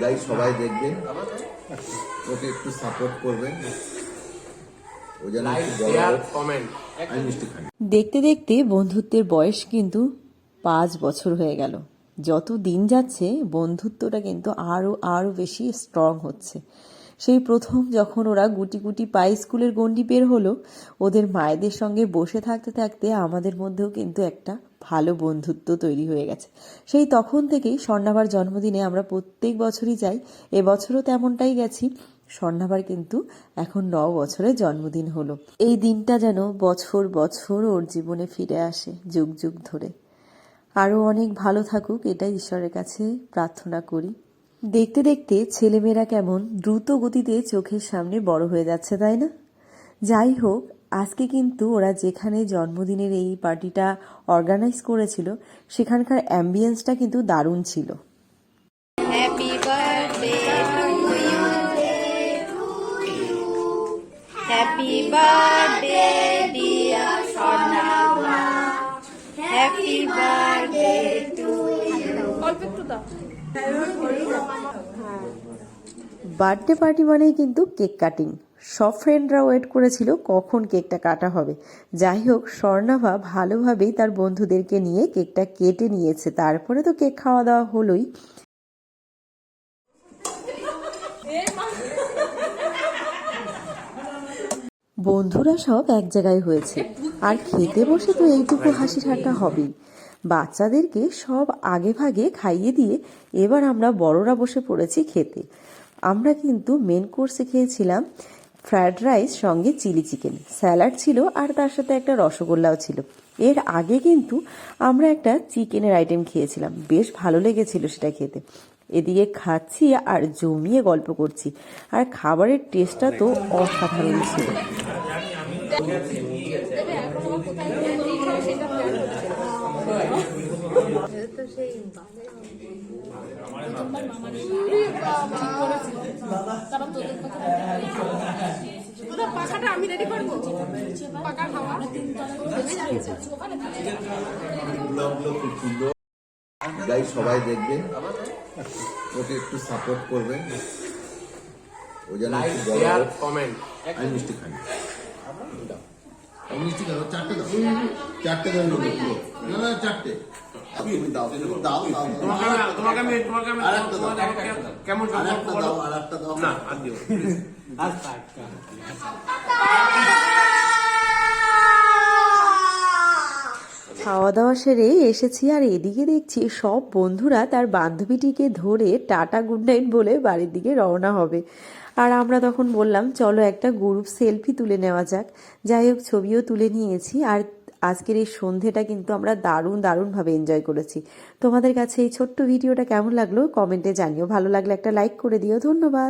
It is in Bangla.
গাই সবাই দেখবেন ওকে একটু সাপোর্ট করবেন দেখতে দেখতে বন্ধুত্বের বয়স কিন্তু পাঁচ বছর হয়ে গেল। যত দিন যাচ্ছে, বন্ধুত্বটা কিন্তু আরও আরও বেশি স্ট্রং হচ্ছে। সেই প্রথম যখন ওরা গুটি গুটি পায়ে স্কুলের গণ্ডি বের হলো, ওদের মায়েদের সঙ্গে বসে থাকতে থাকতে আমাদের মধ্যেও কিন্তু একটা ভালো বন্ধুত্ব তৈরি হয়ে গেছে। সেই তখন থেকেই স্বর্ণাবার জন্মদিনে আমরা প্রত্যেক বছরই যাই। এবছরও তেমনটাই গেছি। স্বর্ণাবার কিন্তু এখন ন বছরের জন্মদিন হলো। এই দিনটা যেন বছর বছর ওর জীবনে ফিরে আসে যুগ যুগ ধরে। আরও অনেক ভালো থাকুক, এটাই ঈশ্বরের কাছে প্রার্থনা করি। দেখতে দেখতে ছেলেমেয়েরা কেমন দ্রুত গতিতে চোখের সামনে বড় হয়ে যাচ্ছে তাই না? যাই হোক আজকে কিন্তু ওরা যেখানে জন্মদিনের এই পার্টিটা অর্গানাইজ করেছিল সেখানকার অ্যাম্বিয়েন্সটা কিন্তু দারুণ ছিল। Happy birthday to you. Happy birthday, dear birthday party মানেই কিন্তু কেক কাটিং। সব ফ্রেন্ডরা ওয়েট করেছিল কখন কেকটা কাটা হবে। যাই হোক, স্বর্ণাভা ভালোভাবেই তার বন্ধুদেরকে নিয়ে কেকটা কেটে নিয়েছে। তারপরে তো কেক খাওয়া দাওয়া হলোই। বন্ধুরা সব এক জায়গায় হয়েছে। আর খেতে বসে তো এইটুকু হাসি ঠাট্টা হবেই। বাচ্চাদেরকে সব আগে ভাগে খাইয়ে দিয়ে এবার আমরা বড়রা বসে পড়েছি খেতে আমরা কিন্তু মেন কোর্সে খেয়েছিলাম ফ্রায়েড রাইস সঙ্গে চিলি চিকেন স্যালাড ছিল আর তার সাথে একটা রসগোল্লাও ছিল এর আগে কিন্তু আমরা একটা চিকেনের আইটেম খেয়েছিলাম বেশ ভালো লেগেছিল সেটা খেতে এদিকে খাচ্ছি আর জমিয়ে গল্প করছি আর খাবারের টেস্টটা তো অসাধারণ ছিল ব্লগগুলো খুব সুন্দর গাই সবাই দেখবেন। ওকে একটু সাপোর্ট করবেন। ও যেন। কমেন্ট আমি মিষ্টি খাই। মিষ্টি খাব চারটে দাও। চারটে দাও না না চারটে। খাওয়া দাওয়া সেরে এসেছি আর এদিকে দেখছি সব বন্ধুরা তার বান্ধবীটিকে ধরে টাটা গুড নাইট বলে বাড়ির দিকে রওনা হবে। আর আমরা তখন বললাম, চলো একটা গ্রুপ সেলফি তুলে নেওয়া যাক। যাই হোক, ছবিও তুলে নিয়েছি। আর আজকের এই সন্ধেটা কিন্তু আমরা দারুণ, দারুণভাবে এনজয় করেছি। তোমাদের কাছে এই ছোট্ট ভিডিওটা কেমন লাগল? কমেন্টে জানিও। ভালো লাগলে একটা লাইক করে দিও। ধন্যবাদ।